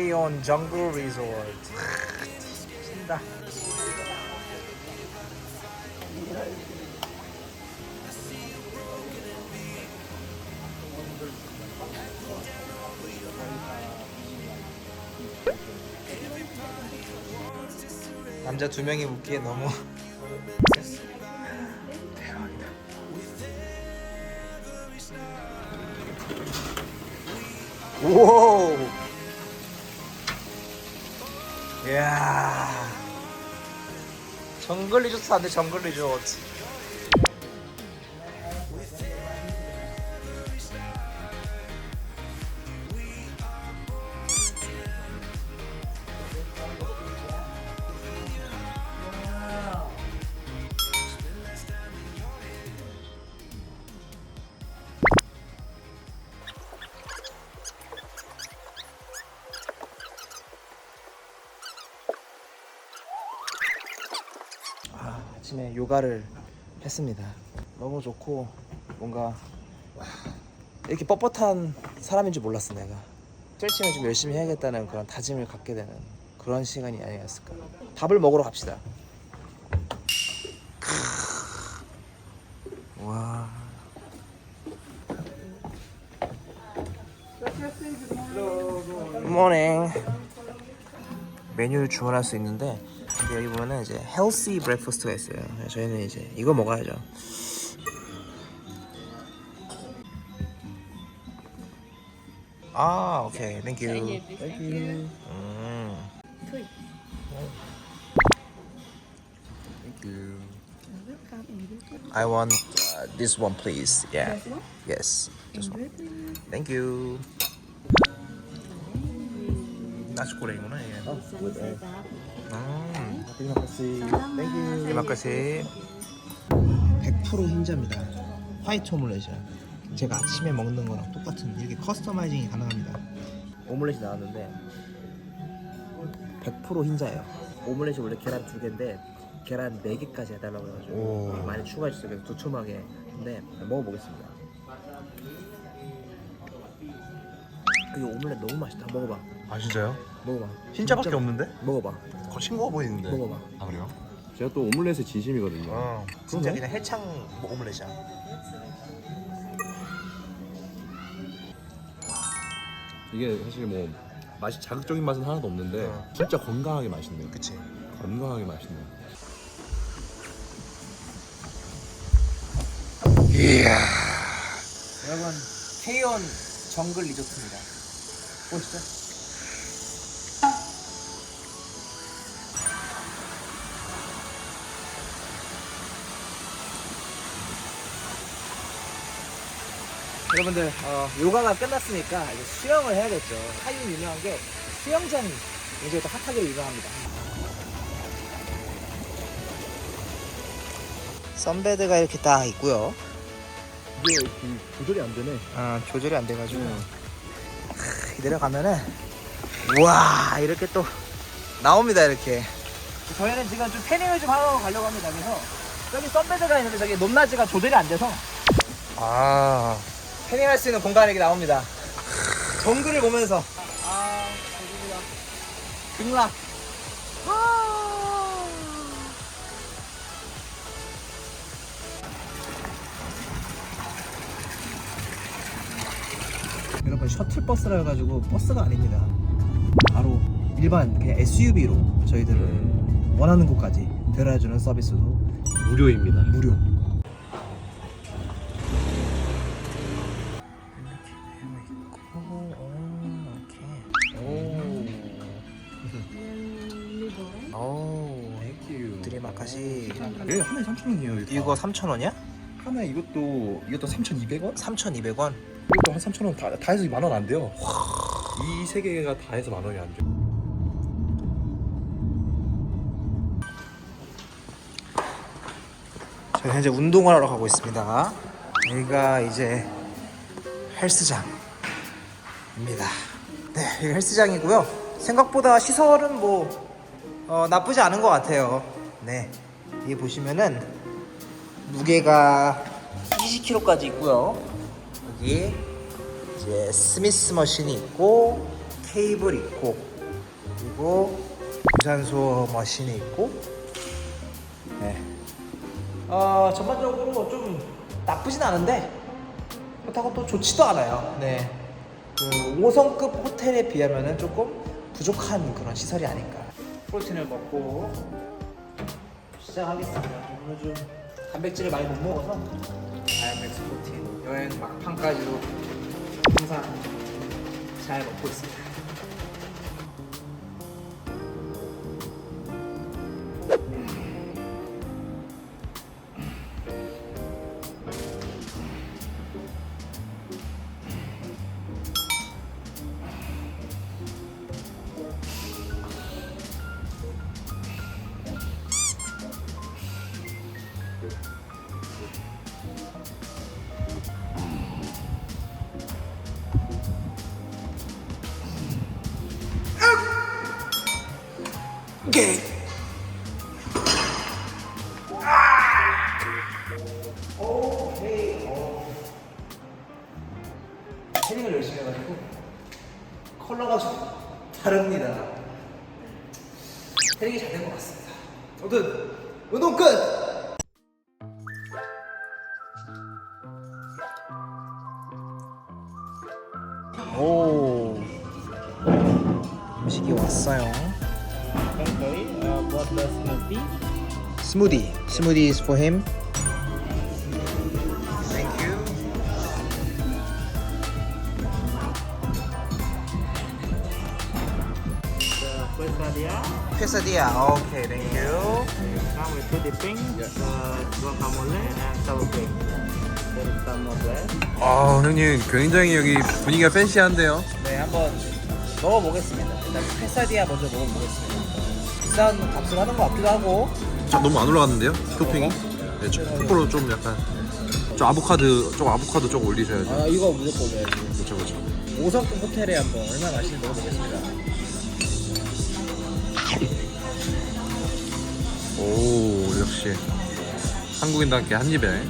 K-on 정글 리조트. 신다. 남자 두 명이 웃기에 너무 대박이다. 오. 이야. 정글 리조트 안돼 정글 리조트. 아, 아침에 요가를 했습니다. 너무 좋고 뭔가 이렇게 뻣뻣한 사람인 줄 몰랐어 내가. 스트레칭을 좀 열심히 해야겠다는 그런 다짐을 갖게 되는 그런 시간이 아니었을까. 밥을 먹으러 갑시다. 와. 굿모닝. 메뉴를 주문할 수 있는데 여기 보면은 이제 헬시 브렉퍼스트가 있어요. 저희는 이제 이거 먹어야죠. 아, 오케이. 땡큐. 땡큐. 음. 땡큐. I want uh, this one please. Yeah. Yes. This one. Thank you. 나시고랭이구나 이게. 음. Terima kasih. Terima kasih. 100% 흰자입니다. 화이트 오믈렛이야. 제가 아침에 먹는 거랑 똑같은 이렇게 커스터마이징이 가능합니다. 오믈렛이 나왔는데 100% 흰자예요. 오믈렛이 원래 계란 두 개인데 계란 네 개까지 해달라고 해가지고 오. 많이 추가해 주세요. 그래서 두툼하게. 근데 먹어보겠습니다. 이 오믈렛 너무 맛있다. 먹어봐. 아 진짜요? 먹어봐. 흰자밖에 없는데? 먹어봐. 거 싱거워 보이는데. 먹어봐. 아 그래요? 제가 또 오믈렛의 진심이거든요. 어. 진짜 그냥 해창 오믈렛이야. 이게 사실 뭐 맛이 자극적인 맛은 하나도 없는데 어. 진짜 건강하게 맛있네요. 그치. 건강하게 맛있네요. 여러분 케이온 정글 리조트입니다. 보시죠. 여러분들 어, 요가가 끝났으니까 이제 수영을 해야겠죠. 하유 유명한 게 수영장이 굉장히 또 핫하게 유명합니다. 선베드가 이렇게 딱 있고요. 이게 그 조절이 안 되네. 아 조절이 안 돼가지고 크, 내려가면은 우와 이렇게 또 나옵니다 이렇게 저희는 지금 좀 패닝을 좀 하러 가려고 합니다 그래서 여기 썬베드가 있는데 저기 높낮이가 조절이 안 돼서 아 패닝할 수 있는 공간이 이렇게 나옵니다. 정글을 보면서. 아 극락. 아. 여러분 셔틀버스라 해가지고 버스가 아닙니다. 바로 일반 그냥 SUV로 저희들을 원하는 곳까지 데려다주는 서비스도 무료입니다. 무료 드리마카시 예, 하나에 3,000원이에요. 이거 3,000원이야? 하나에 이것도 이것도 3,200원? 3,200원? 이것도 한 3,000원 다, 다 해서 만 원 안 돼요. 이 세 개가 다 해서 만 원이 안 돼요. 저희 현재 운동을 하러 가고 있습니다. 여기가 이제 헬스장입니다. 네, 여기 헬스장이고요. 생각보다 시설은 뭐 어, 나쁘지 않은 것 같아요. 네, 여기 보시면은 무게가 20kg까지 있고요. 여기 이제 스미스 머신이 있고 케이블 있고 그리고 유산소 머신이 있고 네. 어, 전반적으로 좀 나쁘진 않은데 그렇다고 또 좋지도 않아요. 네. 그 5성급 호텔에 비하면은 조금 부족한 그런 시설이 아닐까. 프로틴을 먹고 시작하겠습니다. 오늘 좀 단백질을 많이 못 먹어서 다이맥스 프로틴 여행 막판까지도 항상 잘 먹고 있습니다. 오케이. 오케이. 어. 태닝을 열심히 해가지고 컬러가 좀 다릅니다. 태닝이 잘 된 것 같습니다. 아무튼 운동 끝. 오 음식이 왔어요. Okay, uh, what the smoothie? Smoothie. Smoothie is for him. Thank you. The quesadilla. Quesadilla. Okay, thank you. Come with two dipping, uh, guacamole and sour cream. There is some more bread. 아 형님 굉장히 여기 분위기가 팬시한데요. 네, 한번 먹어보겠습니다. 일단 페사디아 먼저 먹어보겠습니다. 비싼 값을 하는 것 같기도 하고. 좀 너무 안 올라갔는데요? 토핑이? 네, 좀 거꾸로 좀 약간 좀 아보카도 좀 아보카도 좀 올리셔야죠. 아, 이거 무조건 먹어야지. 그렇죠 그렇죠. 5성급 호텔에 한번 얼마나 맛있는지 먹어보겠습니다. 오 역시 한국인답게 한 입에.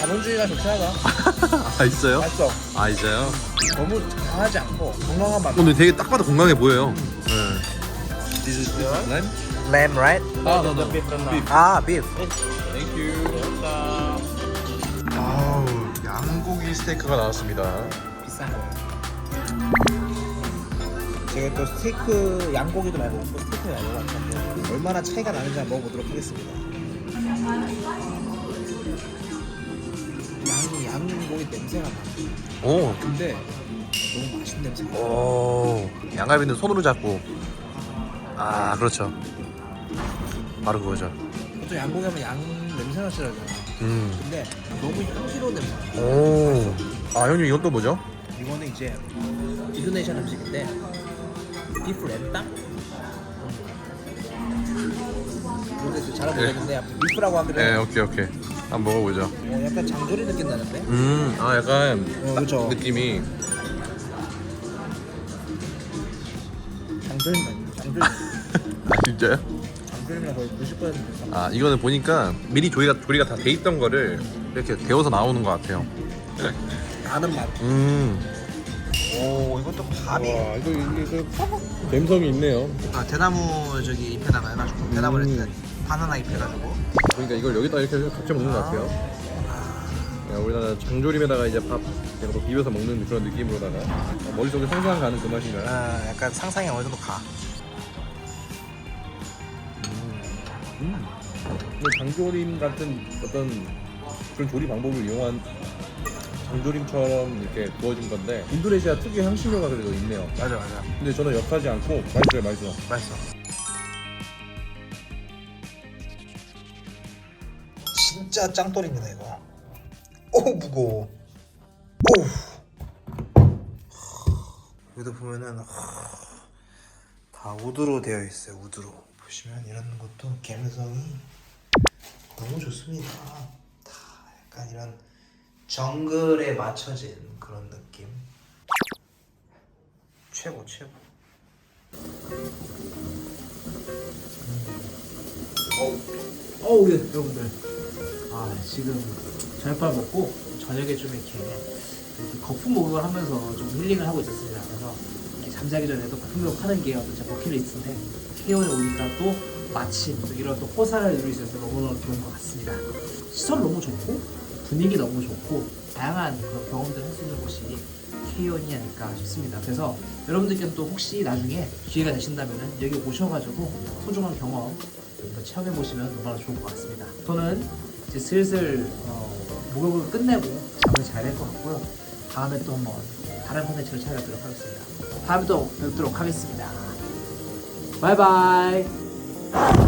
자본주의가 좋지 않아? 아 있어요? 맛있어. 아 있어요? 너무 강하지 않고 건강한 맛. 오늘 되게 딱 봐도 건강해 보여요. 네. This is lamb? lamb, right? 아, no, no. The beef. 아, beef. Thank you. Welcome. 아우 양고기 스테이크가 나왔습니다. 비싼 거예요. 제가 또 스테이크 양고기도 많이 먹고 스테이크도 많이 먹었는데 얼마나 차이가 나는지 한번 먹어보도록 하겠습니다. 양이 양고기 냄새가 나. 오, 근데 너무 맛있는 냄새가 나. 오, 양갈비는 손으로 잡고. 아 그렇죠. 바로 그거죠. 보통 양고기 하면 양 냄새 나시잖아요. 음. 근데 너무 향기로운 냄새. 나. 오. 아 형님 이건 또 뭐죠? 이거는 이제 인도네시아 음식인데 비프 렌땅? 모르겠어요. 잘 모르겠는데 비프라고 하길래 네, 오케이 오케이. 한번 먹어보죠. 어, 약간 장조림 느낌 나는데? 음, 아 약간 어, 그렇죠. 느낌이 장조림 아니에요? 장조림. 아 진짜요? 장조림이랑 거의 90% 이상. 아 이거는 보니까 미리 조리가 조리가 다 돼 있던 거를 이렇게 데워서 나오는 것 같아요. 나는 맛. 음. 오, 이것도 밥이. 와 이거 이거 감성이 있네요. 아, 대나무 저기 잎에다가 해가지고 대나무를 음. 바나나 잎해가지고. 그러니까 이걸 여기다 이렇게 같이 먹는 것 같아요. 야, 우리나라 장조림에다가 이제 밥 이렇게 또 비벼서 먹는 그런 느낌으로다가 어, 머릿속에 상상 가는 그 맛인가요? 아, 약간 상상이 어느 정도 가. 음. 뭐 장조림 같은 어떤 그런 조리 방법을 이용한 장조림처럼 이렇게 구워진 건데 인도네시아 특유의 향신료가 그래도 있네요. 맞아, 맞아. 근데 저는 역하지 않고 맛있어요, 맛있어. 맛있어. 진짜 짱돌입니다 이거. 오 무거워. 오. 여기도 보면은 하, 다 우드로 되어 있어요. 우드로 보시면 이런 것도 감성이 너무 좋습니다. 다 약간 이런 정글에 맞춰진 그런 느낌. 최고 최고. 어우, 예, 여러분들. 아, 지금 저녁밥 먹고 저녁에 좀 이렇게 이렇게 거품 목욕을 하면서 좀 힐링을 하고 있었습니다. 그래서 이렇게 잠자기 전에도 거품 목욕 하는 게 어떤 제 버킷리스트인데 케이온에 오니까 또 마침 또 이런 또 호사를 누릴 수 있어서 너무너무 좋은 것 같습니다. 시설 너무 좋고 분위기 너무 좋고 다양한 그런 경험들을 할수 있는 곳이 케이온이 아닐까 싶습니다. 그래서 여러분들께서 또 혹시 나중에 기회가 되신다면 여기 오셔가지고 소중한 경험 또 체험해 보시면 너무나 좋을 것 같습니다. 저는 이제 슬슬 어, 목욕을 끝내고 잠을 자야 될것 같고요. 다음에 또 한번 다른 콘텐츠를 찾아뵙도록 하겠습니다. 다음에 또 뵙도록 하겠습니다. 바이바이.